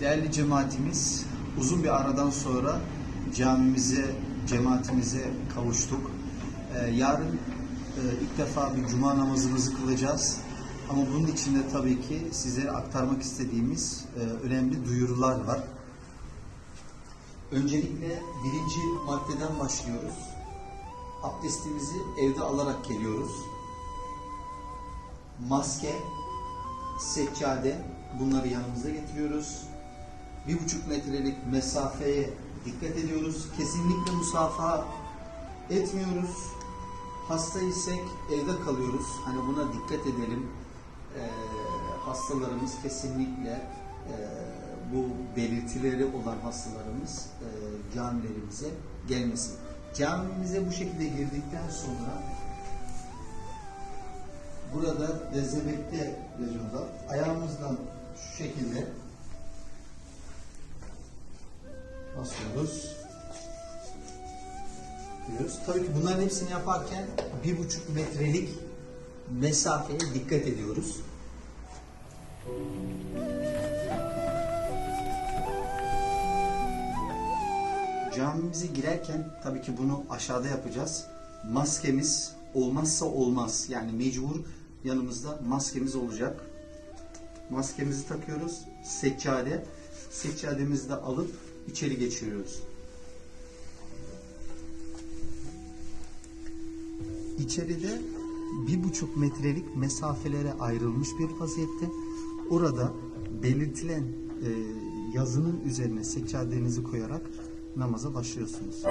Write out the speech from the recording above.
Değerli cemaatimiz, uzun bir aradan sonra camimize, cemaatimize kavuştuk. Ee, yarın e, ilk defa bir cuma namazımızı kılacağız. Ama bunun içinde tabii ki sizlere aktarmak istediğimiz e, önemli duyurular var. Öncelikle birinci maddeden başlıyoruz. Abdestimizi evde alarak geliyoruz. Maske, seccade bunları yanımıza getiriyoruz. Bir buçuk metrelik mesafeye dikkat ediyoruz. Kesinlikle musafaha etmiyoruz. Hasta isek evde kalıyoruz. Hani buna dikkat edelim. Ee, hastalarımız kesinlikle e, bu belirtileri olan hastalarımız e, camilerimize gelmesin. Camimize bu şekilde girdikten sonra Burada dezemekte yazıyorlar. Ayağımızdan şu şekilde basıyoruz. Diyoruz. Tabii ki bunların hepsini yaparken bir buçuk metrelik mesafeye dikkat ediyoruz. Camimize girerken tabii ki bunu aşağıda yapacağız. Maskemiz olmazsa olmaz. Yani mecbur yanımızda maskemiz olacak. Maskemizi takıyoruz. Seccade. Seccademizi de alıp içeri geçiriyoruz. İçeride bir buçuk metrelik mesafelere ayrılmış bir vaziyette. Orada belirtilen e, yazının üzerine seccadenizi koyarak namaza başlıyorsunuz.